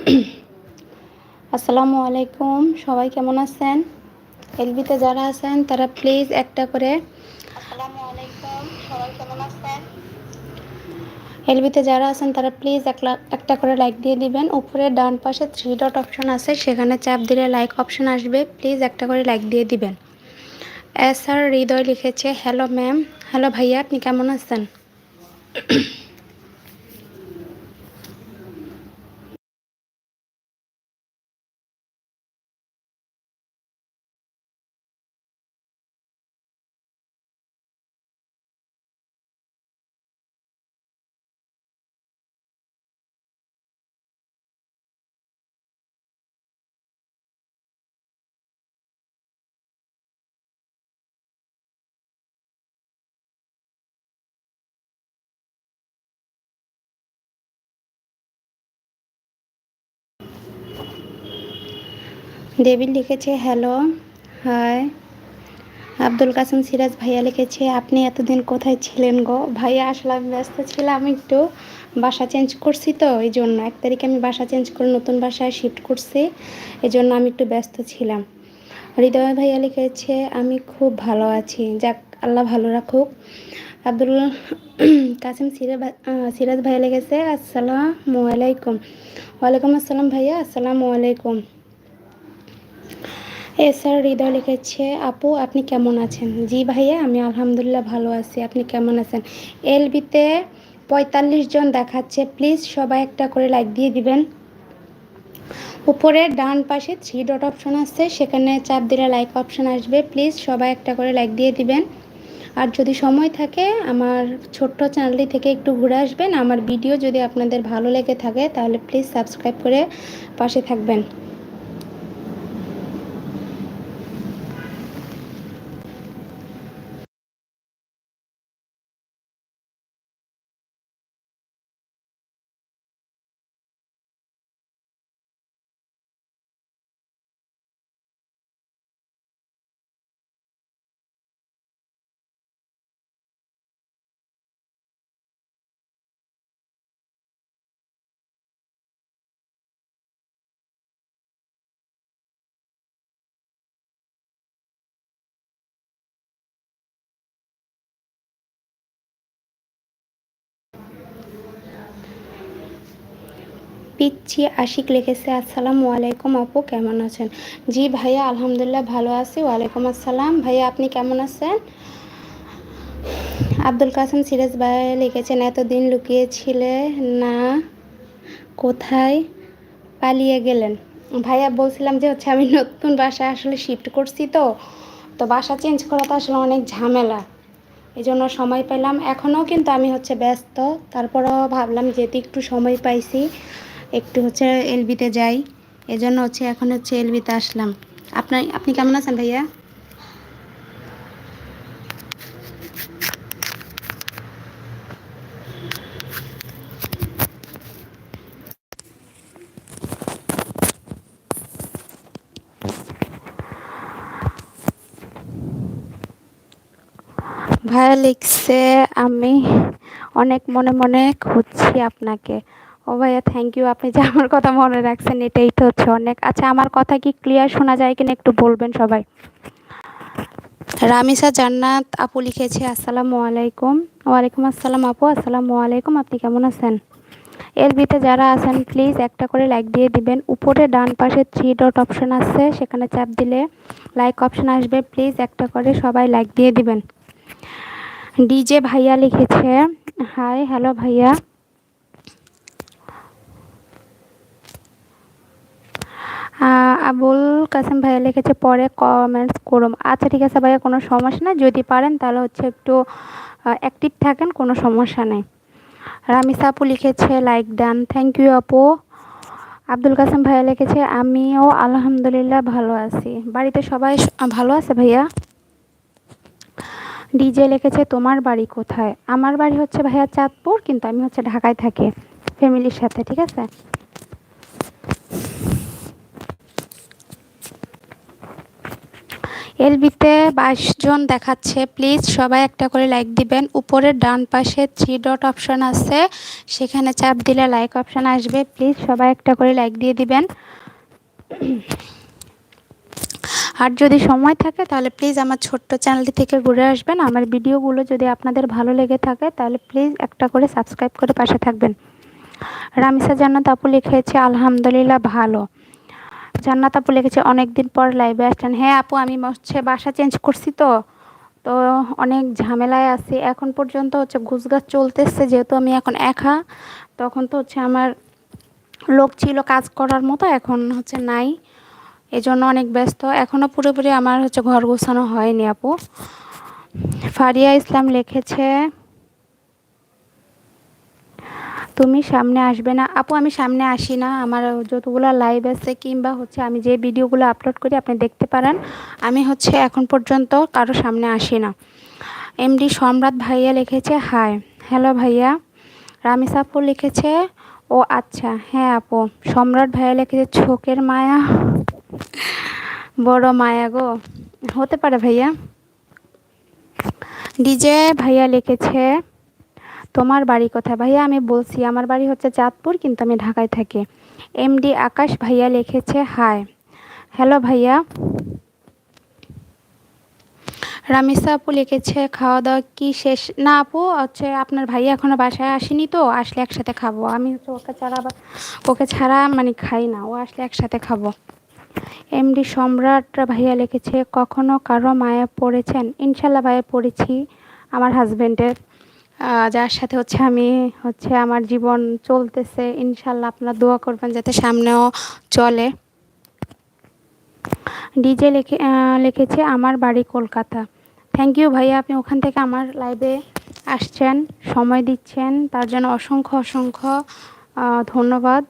আসসালামু আলাইকুম সবাই কেমন আছেন? এলবিতে যারা আছেন তারা প্লিজ একটা করে আসসালামু আলাইকুম সবাই কেমন আছেন? এলবিতে যারা আছেন তারা প্লিজ একটা করে লাইক দিয়ে দিবেন। উপরে ডান পাশে থ্রি ডট অপশন আছে সেখানে চাপ দিলে লাইক অপশন আসবে। প্লিজ একটা করে লাইক দিয়ে দিবেন। এস আর হৃদয় লিখেছে হ্যালো ম্যাম হ্যালো ভাইয়া আপনি কেমন আছেন? ডেভিড লিখেছে, হ্যালো, হাই। আব্দুল কাসিম সিরাজ ভাইয়া লিখেছে, আপনি এতদিন কোথায় ছিলেন গো? ভাইয়া, আসলে আমি ব্যস্ত ছিলাম একটু। বাসা চেঞ্জ করছি তো এই জন্য এক তারিখে আমি বাসা চেঞ্জ করে নতুন বাসায় শিফট করছি এই জন্য আমি একটু ব্যস্ত ছিলাম। হৃদয় ভাইয়া লিখেছে, আমি খুব ভালো আছি। যাক, আল্লাহ ভালো রাখুক। আব্দুল কাসিম সিরাজ সিরাজ ভাইয়া লিখেছে, আসসালামু আলাইকুম। ওয়ালাইকুম আসসালাম ভাইয়া, আসসালামু আলাইকুম। এসআর হৃদয় লিখেছে, আপু, আপনি কেমন আছেন? জি ভাইয়া, আমি আলহামদুলিল্লাহ ভালো আছি। আপনি কেমন আছেন? এলবিতে পঁয়তাল্লিশ জন দেখাচ্ছে। প্লিজ সবাই একটা করে লাইক দিয়ে দিবেন। উপরে ডান পাশে থ্রি ডট অপশন আছে, সেখানে চাপ দিলে লাইক অপশন আসবে। প্লিজ সবাই একটা করে লাইক দিয়ে দিবেন। আর যদি সময় থাকে, আমার ছোট্ট চ্যানেলটি থেকে একটু ঘুরে আসবেন। আমার ভিডিও যদি আপনাদের ভালো লেগে থাকে, তাহলে প্লিজ সাবস্ক্রাইব করে পাশে থাকবেন। পিচ্ছি আশিক লিখেছে, আসসালামু আলাইকুম আপু, কেমন আছেন? জি ভাইয়া, আলহামদুলিল্লাহ ভালো আছি, ওয়ালাইকুম আসসালাম। ভাইয়া, আপনি কেমন আছেন? আব্দুল কাসেম সিরাজ ভাই লিখেছেন, এতদিন লুকিয়েছিলে না, কোথায় পালিয়ে গেলেন? ভাইয়া, বলছিলাম যে হচ্ছে আমি নতুন বাসায় আসলে শিফট করছি তো তো বাসা চেঞ্জ করা তো আসলে অনেক ঝামেলা। এই জন্য সময় পেলাম। এখনও কিন্তু আমি হচ্ছে ব্যস্ত, তারপরও ভাবলাম যেহেতু একটু সময় পাইছি একটু হচ্ছে এলবিতে যাই। এজন্য হচ্ছে এখন হচ্ছে এলবিতে আসলাম। আপনার, আপনি কেমন আছেন ভাইয়া? ভাইয়া লিখছে, আমি অনেক মনে মনে খুঁজছি আপনাকে। ও ভাইয়া থ্যাংক ইউ আপনি যে আমার কথা মনে রাখছেন, এটাই তো হচ্ছে অনেক। আচ্ছা আমার কথা কি ক্লিয়ার শোনা যায় কিনা একটু বলবেন সবাই? রামিসা জান্নাত আপু লিখেছে, আসসালামু আলাইকুম। ওয়ালাইকুম আসসালাম আপু, আসসালামু আলাইকুম। আপনি কেমন আছেন? এলবিতে যারা আছেন প্লিজ একটা করে লাইক দিয়ে দিবেন। উপরে ডান পাশে থ্রি ডট অপশন আছে, সেখানে চাপ দিলে লাইক অপশন আসবে। প্লিজ একটা করে সবাই লাইক দিয়ে দিবেন। ডিজে ভাইয়া লিখেছে হাই হ্যালো ভাইয়া। আবুল কাসেম ভাইয়া লিখেছে, পরে কমেন্টস করুম। আচ্ছা ঠিক আছে ভাইয়া, কোনো সমস্যা নেই। যদি পারেন, তাহলে হচ্ছে একটু অ্যাক্টিভ থাকেন, কোনো সমস্যা নেই। রামিসা আপু লিখেছে লাইক ডান থ্যাংক ইউ আপু। আব্দুল কাসেম ভাইয়া লিখেছে, আমিও আলহামদুলিল্লাহ ভালো আছি। বাড়িতে সবাই ভালো আছে ভাইয়া? ডিজে লিখেছে, তোমার বাড়ি কোথায়? আমার বাড়ি হচ্ছে ভাইয়া চাঁদপুর, কিন্তু আমি হচ্ছে ঢাকায় থাকি, ফ্যামিলির সাথে, ঠিক আছে? এলবিতে বাইশ জন দেখাচ্ছে। প্লিজ সবাই একটা করে লাইক দিবেন। উপরের ডান পাশে থ্রি ডট অপশান আছে। সেখানে চাপ দিলে লাইক অপশান আসবে। প্লিজ সবাই একটা করে লাইক দিয়ে দিবেন। আর যদি সময় থাকে তাহলে প্লিজ আমার ছোট্ট চ্যানেলটি থেকে ঘুরে আসবেন। আমার ভিডিওগুলো যদি আপনাদের ভালো লেগে থাকে তাহলে প্লিজ একটা করে সাবস্ক্রাইব করে পাশে থাকবেন। রামিসা জান্নাত আপু লিখেছে, আলহামদুলিল্লাহ, ভালো। জান্নাত আপু লিখেছে অনেক দিন পর লাইভে আসছেন হ্যাঁ আপু, আমি হচ্ছে বাসা চেঞ্জ করছি তো। তো অনেক ঝামেলায় আছি। এখন পর্যন্ত হচ্ছে ঘুষগাছ চলতেছে, যেহেতু আমি এখন একা, তখন তো হচ্ছে আমার লোক ছিল কাজ করার মতো, এখন হচ্ছে নাই। এজন্য অনেক ব্যস্ত। এখনও পুরোপুরি আমার হচ্ছে ঘর গোছানো হয়নি আপু। ফারিয়া ইসলাম লিখেছে তুমি সামনে আসবে না। আপু, আমি সামনে আসি না। আমার যতগুলো লাইভ আছে কিংবা হচ্ছে আমি যে ভিডিওগুলো আপলোড করি, আপনি দেখতে পারেন। আমি হচ্ছে এখন পর্যন্ত কারও সামনে আসি না। এমডি সম্রাট ভাইয়া লিখেছে হাই হ্যালো ভাইয়া। রামিস আপু লিখেছে, ও আচ্ছা হ্যাঁ আপু। সম্রাট ভাইয়া লিখেছে ছোকের মায়া। বড় মায়া গো। হতে পারে ভাইয়া। ডিজে ভাইয়া লিখেছে তোমার বাড়ি কোথায়? ভাইয়া, আমি বলছি, আমার বাড়ি হচ্ছে চাঁদপুর, কিন্তু আমি ঢাকায় থাকি। এমডি আকাশ ভাইয়া লিখেছে, হাই। হ্যালো ভাইয়া। রামিসা আপু লিখেছে খাওয়া দাওয়া কি শেষ? না আপু, হচ্ছে আপনার ভাইয়া এখনও বাসায় আসেনি তো, আসলে একসাথে খাব। আমি হচ্ছে ওকে ছাড়া ওকে ছাড়া মানে খাই না, ও আসলে একসাথে খাব। এমডি সম্রাট ভাইয়া লিখেছে, কখনো কারও মায়া পড়েছেন? ইনশাল্লাহ ভাইয়া পড়েছি, আমার হাজব্যান্ডের যার সাথে হচ্ছে আমি হচ্ছে আমার জীবন চলতেছে, ইনশাল্লাহ আপনার দোয়া করবেন যাতে সামনেও চলে। ডিজে লিখে লিখেছে, আমার বাড়ি কলকাতা। থ্যাংক ইউ ভাইয়া, আপনি ওখান থেকে আমার লাইভে আসছেন, সময় দিচ্ছেন, তার জন্য অসংখ্য অসংখ্য ধন্যবাদ।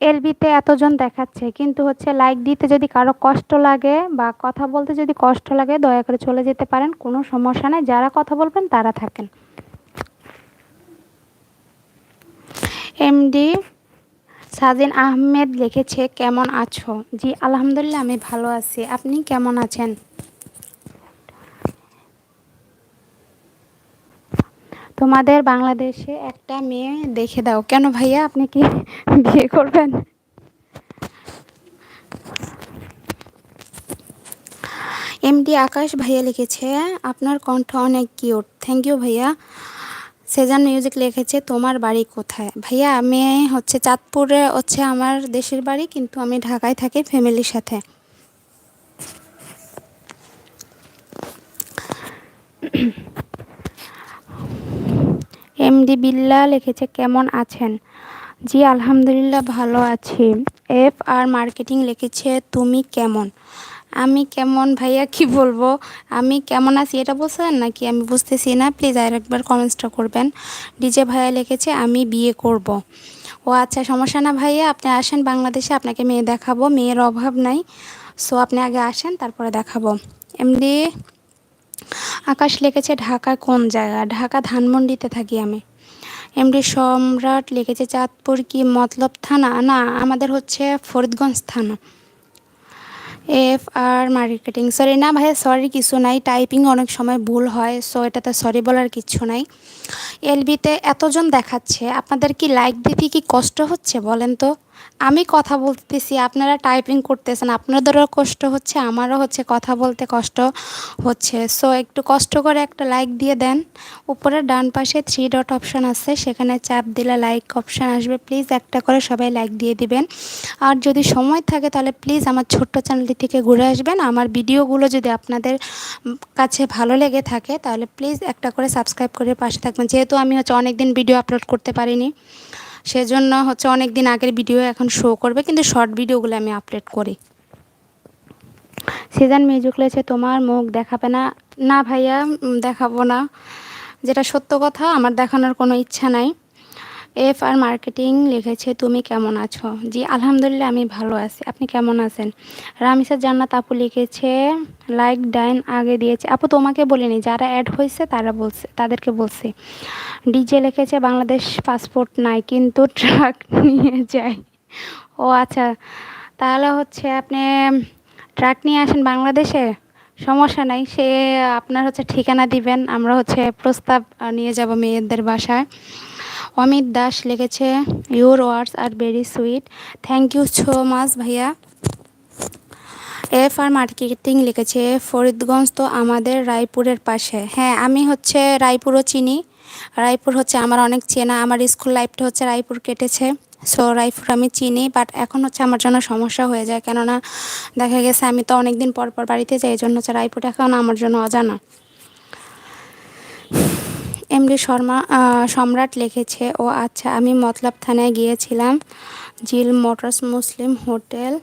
এলবিতে এতজন দেখাচ্ছে, কিন্তু হচ্ছে লাইক দিতে যদি কারও কষ্ট লাগে বা কথা বলতে যদি কষ্ট লাগে, দয়া করে চলে যেতে পারেন, কোনো সমস্যা নেই। যারা কথা বলবেন, তারা থাকেন। এমডি সাজিন আহমেদ লিখেছে, কেমন আছো? জি, আলহামদুলিল্লাহ, আমি ভালো আছি। আপনি কেমন আছেন? তোমাদের বাংলাদেশে একটা মেয়ে দেখে দাও। কেন ভাইয়া আপনি কি বিয়ে করবেন? এমডি আকাশ ভাইয়া লিখেছে, আপনার কণ্ঠ অনেক কিউট। থ্যাংক ইউ ভাইয়া। সেজান মিউজিক লিখেছে, তোমার বাড়ি কোথায়? ভাইয়া, আমি হচ্ছে চাঁদপুরে হচ্ছে আমার দেশের বাড়ি, কিন্তু আমি ঢাকায় থাকি ফ্যামিলির সাথে। এমডি বিল্লা লিখেছে, কেমন আছেন? জি, আলহামদুলিল্লাহ ভালো আছি। এফ আর মার্কেটিং লিখেছে, তুমি কেমন? আমি কেমন ভাইয়া, কি বলব? আমি কেমন আছি? এটা বলছেন নাকি? আমি বুঝতেছি না প্লিজ আর একবার কমেন্টসটা করবেন। ডিজে ভাইয়া লিখেছে, আমি বিয়ে করব। ও আচ্ছা সমস্যা না ভাইয়া, আপনি আসেন বাংলাদেশে, আপনাকে মেয়ে দেখাবো, মেয়ের অভাব নাই। সো, আপনি আগে আসেন, তারপরে দেখাবো। এমনি আকাশ লিখেছে ঢাকা কোন জায়গা? ঢাকা ধানমন্ডিতে থাকি আমি। এমডি সম্রাট লিখেছে চাঁদপুর কি মতলব থানা? না, আমাদের হচ্ছে ফরিদগঞ্জ থানা। F R marketing. সরি না ভাইয়া সরি কিছু নাই। টাইপিং অনেক সময় ভুল হয় সো এটাতে সরি বলার কিছু নাই। এলবিতে এতজন দেখাচ্ছে, আপনাদের কি লাইক দিতে কি কষ্ট হচ্ছে বলেন তো? আমি কথা বলতেছি, আপনারা টাইপিং করতেছেন, আপনাদেরও কষ্ট হচ্ছে, আমারও হচ্ছে কথা বলতে কষ্ট হচ্ছে। সো একটু কষ্ট করে একটা লাইক দিয়ে দেন। উপরে ডান পাশে থ্রি ডট অপশান আছে, সেখানে চাপ দিলে লাইক অপশান আসবে। প্লিজ একটা করে সবাই লাইক দিয়ে দিবেন। আর যদি সময় থাকে, তাহলে প্লিজ আমার ছোট্ট চ্যানেলটি থেকে ঘুরে আসবেন। আমার ভিডিওগুলো যদি আপনাদের কাছে ভালো লেগে থাকে, তাহলে প্লিজ একটা করে সাবস্ক্রাইব করে পাশে থাকবেন। যেহেতু আমি হচ্ছে অনেক দিন ভিডিও আপলোড করতে পারিনি। সেজন্য হচ্ছে অনেক দিন আগের ভিডিও এখন শো করবে, কিন্তু শর্ট ভিডিওগুলো আমি আপলোড করি। সিজন মিউজিক লেছে তোমার মুখ দেখাবে না। না ভাইয়া দেখাবো না। যেটা সত্য কথা, আমার দেখানোর কোনো ইচ্ছা নাই। এফ আর মার্কেটিং লিখেছে, তুমি কেমন আছো? জি, আলহামদুলিল্লাহ, আমি ভালো আছি। আপনি কেমন আছেন? রামিসা জান্নাত আপু লিখেছে, লাইক ডাইন আগে দিয়েছে। আপু, তোমাকে বলিনি, যারা অ্যাড হয়েছে তারা বলছে, তাদেরকে বলছি। ডিজে লিখেছে, বাংলাদেশ পাসপোর্ট নাই, কিন্তু ট্রাক নিয়ে যায় ও আচ্ছা। তাহলে হচ্ছে আপনি ট্রাক নিয়ে আসেন বাংলাদেশে? সমস্যা নাই, সে আপনার হচ্ছে ঠিকানা দিবেন, আমরা হচ্ছে প্রস্তাব নিয়ে যাব মেয়েদের বাসায়। অমিত দাস লিখেছে your words are very sweet thank you so much ভাইয়া. এফ আর মার্কেটিং লিখেছে, ফরিদগঞ্জ তো আমাদের রায়পুরের পাশে। হ্যাঁ আমি হচ্ছে রায়পুরও চিনি। রায়পুর হচ্ছে আমার অনেক চেনা, আমার স্কুল লাইফটা হচ্ছে রায়পুর কেটেছে। সো রায়পুর আমি চিনি বাট এখন হচ্ছে আমার জন্য সমস্যা হয়ে যায়। কেননা দেখা গেছে আমি তো অনেক দিন পর পর বাড়িতে যাই, এই জন্য হচ্ছে রায়পুর এখন আমার জন্য অজানা। এমডি শর্মা সম্রাট লিখেছে। ও আচ্ছা আমি মতলব থানায় গিয়েছিলাম, জিল মোটরস মুসলিম হোটেল।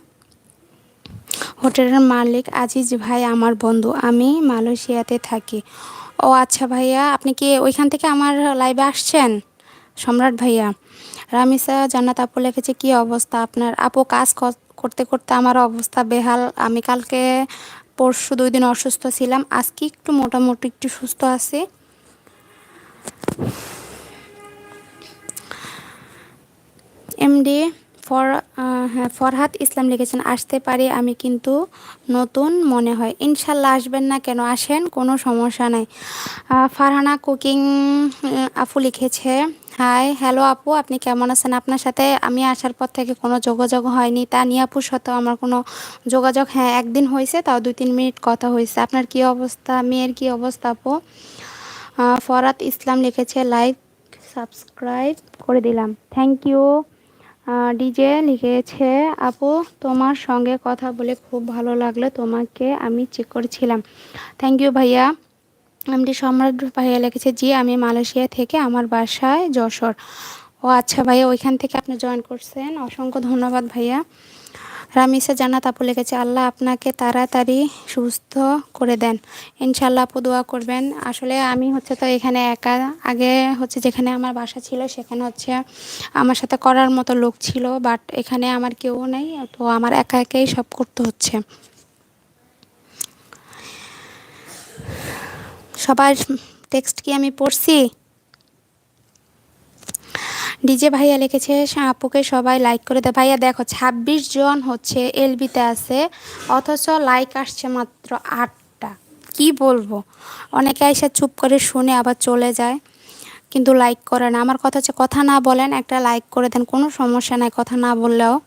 হোটেলের মালিক আজিজ ভাই আমার বন্ধু, আমি মালয়েশিয়াতে থাকি। ও আচ্ছা ভাইয়া, আপনি কি ওইখান থেকে আমার লাইভে আসছেন? সম্রাট ভাইয়া, রামিসা জান্নাত আপু লিখেছে, কি অবস্থা আপনার? আপু কাজ করতে করতে আমার অবস্থা বেহাল। আমি কালকে পরশু দুই দিন অসুস্থ ছিলাম। আজকে একটু মোটামুটি একটু সুস্থ আছি। এমডি ফর হ্যাঁ ফরহাদ ইসলাম লিখেছেন, আসতে পারি আমি কিন্তু নতুন মনে হয়। ইনশাল্লাহ আসবেন না কেন? আসেন, কোনো সমস্যা নাই। ফারহানা কুকিং আপু লিখেছে, হাই, হ্যালো আপু, আপনি কেমন আছেন? আপনার সাথে আমি আসার পর থেকে কোনো যোগাযোগ হয়নি। তা নিয়ে আপুর সাথেও আমার কোনো যোগাযোগ হ্যাঁ একদিন হয়েছে, তাও দুই তিন মিনিট কথা হয়েছে। আপনার কি অবস্থা? মেয়ের কি অবস্থা আপু? ফরাত ইসলাম লিখেছে লাইক সাবস্ক্রাইব করে দিলাম। থ্যাংক ইউ ডিজে লিখেছে, আপু, তোমার সঙ্গে কথা বলে খুব ভালো লাগল, তোমাকে আমি চেক করেছিলাম। থ্যাংক ইউ ভাইয়া। এমডি সম্রাট ভাইয়া লিখেছে, জি, আমি মালয়েশিয়া থেকে আমার বাসায় যশোর। ও আচ্ছা ভাইয়া, ওইখান থেকে আপনি জয়েন করছেন। অসংখ্য ধন্যবাদ ভাইয়া। রামিসা জান্নাত আপু লিখেছে, আল্লাহ আপনাকে তাড়াতাড়ি সুস্থ করে দেন। ইনশাল্লাহ আপু দোয়া করবেন। আসলে আমি হচ্ছে তো এখানে একা, আগে হচ্ছে যেখানে আমার বাসা ছিল সেখানে হচ্ছে আমার সাথে করার মতো লোক ছিল, বাট এখানে আমার কেউ নেই, তো আমার একা একাই সব করতে হচ্ছে। সবার টেক্সট কি আমি পড়ছি? ডিজে ভাইয়া লিখেছে "সা- আপুকে সবাই লাইক করে দেয়। ভাইয়া দেখো, ছাব্বিশ জন হচ্ছে এলবিতে আছে, অথচ লাইক আসছে মাত্র আটটা। কি বলব? অনেকে এসে চুপ করে শুনে আবার চলে যায়, কিন্তু লাইক করে না। আমার কথা হচ্ছে, কথা না বলেন, একটা লাইক করে দেন, কোনো সমস্যা নাই, কথা না বললেও।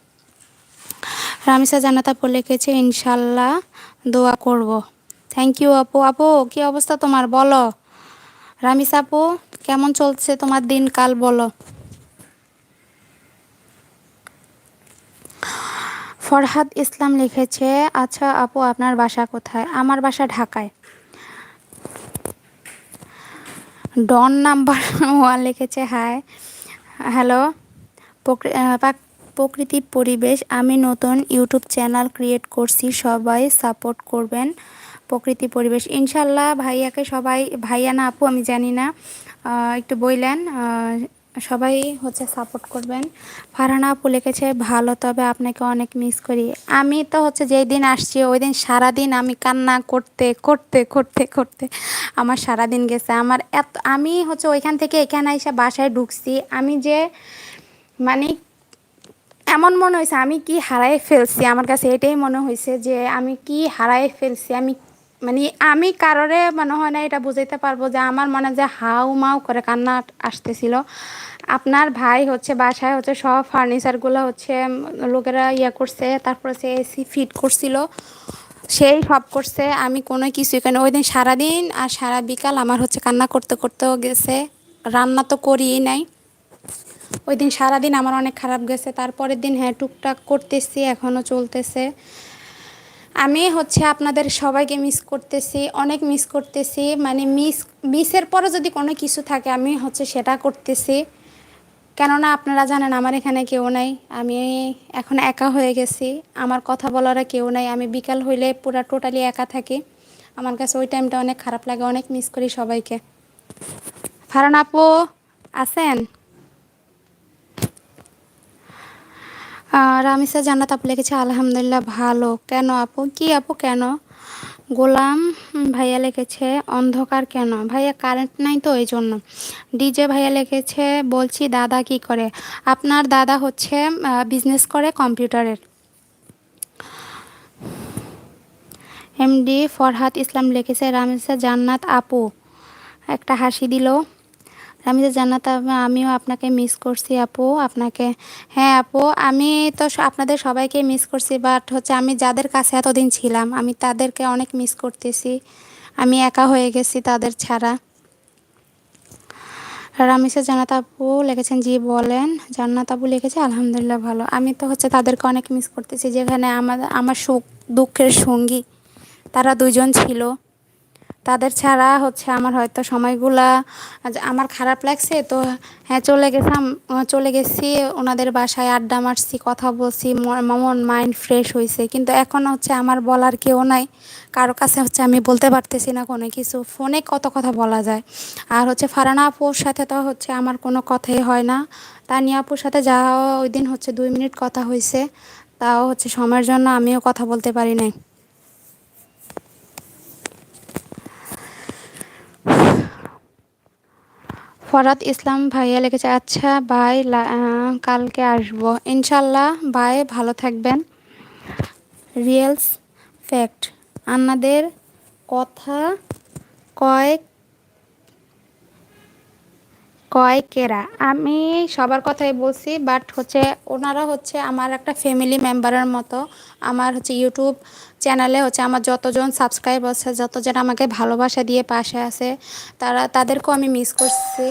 রামিসা জানাতা আপু লিখেছে, ইনশাল্লাহ দোয়া করব। থ্যাংক ইউ আপু। আপু, কি অবস্থা তোমার? বলো। রামিস আপু, কেমন চলছে তোমার দিনকাল? বলো। ফরহাদ ইসলাম লিখেছে আচ্ছা আপু, আপনার বাসা কোথায়? আমার বাসা ঢাকায়। ডন নাম্বার ওয়ান লিখেছে, হাই, হ্যালো, প্রকৃ- প্রকৃতি পরিবেশ, আমি নতুন ইউটিউব চ্যানেল ক্রিয়েট করছি, সবাই সাপোর্ট করবেন প্রকৃতি পরিবেশ। ইনশাল্লাহ ভাইয়াকে সবাই, ভাইয়া না আপু, আমি জানি না একটু বইলেন সবাই হচ্ছে সাপোর্ট করবেন। ফারহানা আপু লিখেছে, ভালো, তবে আপনাকে অনেক মিস করি। আমি তো হচ্ছে যেই দিন আসছি, ওই দিন সারাদিন আমি কান্না করতে করতে করতে করতে আমার সারাদিন গেছে। আমার এত, আমি হচ্ছে ওইখান থেকে এখানে এসে বাসায় ঢুকছি। আমি যে মানে এমন মনে হয়েছে আমি কি হারাই ফেলছি? আমার কাছে এটাই মনে হয়েছে যে, আমি কি হারাই ফেলছি? আমি মানে আমি কারোরে মনে হয় না এটা বুঝাইতে পারব যে আমার মনে যে হাউ মাউ করে কান্না আসতেছিল। আপনার ভাই হচ্ছে বাসায় হচ্ছে সব ফার্নিচারগুলো হচ্ছে লোকেরা ইয়ে করছে, তারপরে সে এসি ফিট করছিল, সেই সব করছে, আমি কোনো কিছু এখানে ওই দিন সারাদিন আর সারা বিকাল আমার হচ্ছে কান্না করতে করতেও গেছে, রান্না তো করিই নাই। ওই দিন সারাদিন আমার অনেক খারাপ গেছে, তারপরের দিন হ্যাঁ টুকটাক করতেছি এখনও চলতেছে। আমি হচ্ছে আপনাদের সবাইকে মিস করতেছি, অনেক মিস করতেছি মানে মিস মিসের পরে যদি কোনো কিছু থাকে, আমি হচ্ছে সেটা করতেছি। কেননা আপনারা জানেন আমার এখানে কেউ নাই, আমি এখন একা হয়ে গেছি, আমার কথা বলার কেউ নাই, আমি বিকাল হইলে পুরা টোটালি একা থাকি। আমার কাছে ওই টাইমটা অনেক খারাপ লাগে, অনেক মিস করি সবাইকে। ফারান আপু, আছেন? আর রামিসা জান্নাত আপু লিখেছে, আলহামদুলিল্লাহ ভালো। কেন আপু? কি আপু কেন? গোলাম ভাইয়া লিখেছে, অন্ধকার কেন? ভাইয়া কারেন্ট নাই তো এই জন্য ডিজে ভাইয়া লিখেছে, বলছি দাদা কি করে? আপনার দাদা হচ্ছে বিজনেস করে কম্পিউটারের। এমডি ফরহাদ ইসলাম লিখেছে রামিসা জান্নাত আপু। একটা হাসি দিল। রামিসা জান্নাত আমিও আপনাকে মিস করছি আপু, আপনাকে হ্যাঁ আপু, আমি তো আপনাদের সবাইকে মিস করছি বাট হচ্ছে আমি যাদের কাছে এতদিন ছিলাম, আমি তাদেরকে অনেক মিস করতেছি। আমি একা হয়ে গেছি তাদের ছাড়া। রামিসা, জান্নাত আপু লিখেছেন, জি বলেন। জান্নাত আপু লিখেছে, আলহামদুলিল্লাহ ভালো। আমি তো হচ্ছে তাদেরকে অনেক মিস করতেছি, যেখানে আমার আমার সুখ, দুঃখের সঙ্গী, তারা দুজন ছিল। তাদের ছাড়া হচ্ছে আমার হয়তো সময়গুলা আমার খারাপ লাগছে, তো হ্যাঁ চলে গেছিলাম চলে গেছি, ওনাদের বাসায় আড্ডা মারছি, কথা বলছি মন মাইন্ড ফ্রেশ হয়েছে কিন্তু এখন হচ্ছে আমার বলার কেউ নাই, কারও কাছে হচ্ছে আমি বলতে পারতেছি না কোনো কিছু, ফোনে কত কথা বলা যায়। আর হচ্ছে ফারানা আপুর সাথে তো হচ্ছে আমার কোনো কথাই হয় না, তানিয়া আপুর সাথে যা ওই দিন হচ্ছে দুই মিনিট কথা হয়েছে তাও হচ্ছে সময়ের জন্য আমিও কথা বলতে পারি নাই। ফরাদ ইসলাম ভাইয়া লিখেছে আচ্ছা ভাই কালকে আসব। ইনশাল্লাহ ভাই ভালো থাকবেন। রিয়েলস ফ্যাক্ট, আন্নাদের কথা কয়েক কয়েকেরা আমি সবার কথাই বলছি বাট হচ্ছে ওনারা হচ্ছে আমার একটা ফ্যামিলি মেম্বারের মতো। আমার হচ্ছে ইউটিউব চ্যানেলে হচ্ছে আমার যতজন সাবস্ক্রাইব আছে, যতজন আমাকে ভালোবাসা দিয়ে পাশে আছে, তারা, তাদেরকেও আমি মিস করছি।